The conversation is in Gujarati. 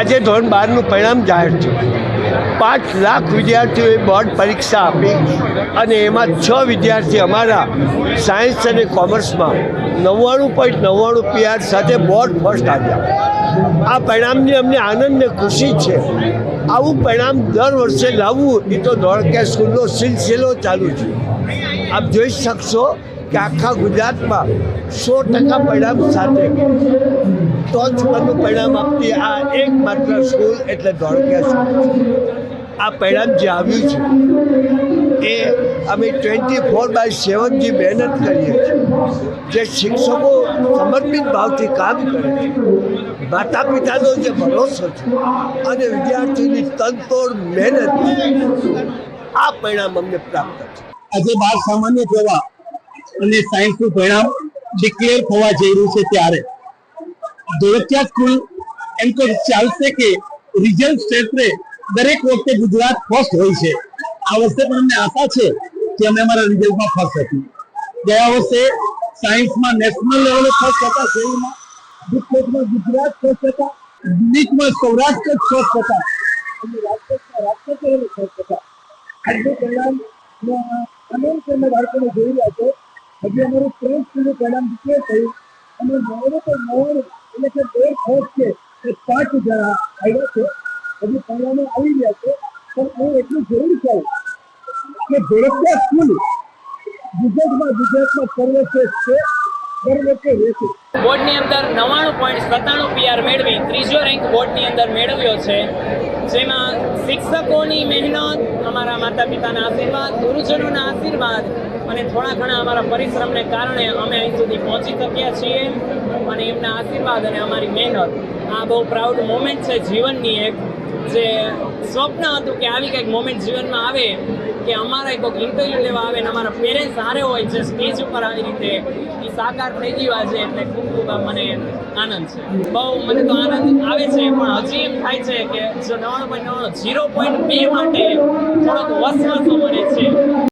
આજે ધોરણ બારનું પરિણામ જાહેર થયું. પાંચ લાખ વિદ્યાર્થીઓએ બોર્ડ પરીક્ષા આપી અને એમાં છ વિદ્યાર્થી અમારા સાયન્સ અને કોમર્સમાં નવ્વાણું પોઈન્ટ નવ્વાણું પીઆર સાથે બોર્ડ ફર્સ્ટ આવ્યા. આ પરિણામની અમને આનંદ ને ખુશી છે. આવું પરિણામ દર વર્ષે લાવવું એ તો ધોળકિયા સ્કૂલનો સિલસિલો ચાલુ છે. આપ જોઈ શકશો કે આખા ગુજરાતમાં સો ટકા પરિણામ સાથે ટોચ પરનું પરિણામ આપતી આ એકમાત્ર સ્કૂલ એટલે ધોળકિયા સ્કૂલ. આ પરિણામ જે આવ્યું છે, એ અમે ટ્વેન્ટી ફોર બાય સેવન જે મહેનત કરીએ છીએ, જે શિક્ષકો સમર્પિત ભાવથી કામ કરે છે માતા પિતાનો જે ભરોસો છે અને વિદ્યાર્થીની તનતોડ મહેનત આ પરિણામ અમને પ્રાપ્ત છે આજે બાળ સામાન્ય પ્રવાહ અને સાયન્સનું પરિણામ ડિક્લેર થવા જઈ રહ્યું છે ત્યારે. ધોળકિયા સ્કૂલ એમ તો ચાલશે કે રિઝલ્ટ ક્ષેત્રે દરેક વખતે ગુજરાત ફર્સ્ટ હોય છે. આ વર્ષે પણ અમને આશા છે કે અમે અમારા રિઝલ્ટમાં ફર્સ્ટ હતી. ગયા વર્ષે સાયન્સમાં નેશનલ લેવલે ફર્સ્ટ હતા શહેરમાં ડિસ્ટ્રિક્ટમાં ગુજરાત ફર્સ્ટ હતા યુનિકમાં સૌરાષ્ટ્ર ફર્સ્ટ હતા. અને રાજકોટમાં રાજકોટ ફર્સ્ટ હતા. આજનું પરિણામ અનંત અને બાળકોને જોઈ રહ્યા છે. હજી અમારું ફ્રેન્ડ સ્કૂલનું પરિણામ કે થયું અને નવ્વાણું તો નવ્વાણું એટલે કે બે ખોટ છે, એ પાંચ જણા આવ્યા છે. હજી પરિણામો આવી ગયા છે. પણ હું એટલું જરૂર કહું કે ધોળકિયા સ્કૂલ ગુજરાતમાં ગુજરાતમાં સર્વશ્રેષ્ઠ છે બોર્ડની અંદર નવ્વાણું પોઈન્ટ સત્તાણું પીઆર મેળવી ત્રીજો રેન્ક બોર્ડની અંદર મેળવ્યો છે. જેમાં શિક્ષકોની મહેનત, અમારા માતા પિતાના આશીર્વાદ, ગુરુજનોના આશીર્વાદ અને થોડા ઘણા અમારા પરિશ્રમને કારણે અમે અહીં સુધી પહોંચી શક્યા છીએ અને એમના આશીર્વાદ અને અમારી મહેનત. આ બહુ પ્રાઉડ મોમેન્ટ છે જીવનની એક. જે સ્વપ્ન હતું કે આવી કંઈક મોમેન્ટ જીવનમાં આવે, કે અમારા કોઈક ઇન્ટરવ્યૂ લેવા આવે ને અમારા પેરેન્ટ્સ હારે હોય જે સ્ટેજ ઉપર આવી રીતે એ સાકાર થઈ ગયું આજે, એટલે ખૂબ ખૂબ મને આનંદ છે. બહુ મને તો આનંદ આવે છે, પણ હજી એમ થાય છે કે જો નવાણું પોઈન્ટ નવાણું જીરો પોઈન્ટ બે માટે થોડોક વસવાસો મને છે.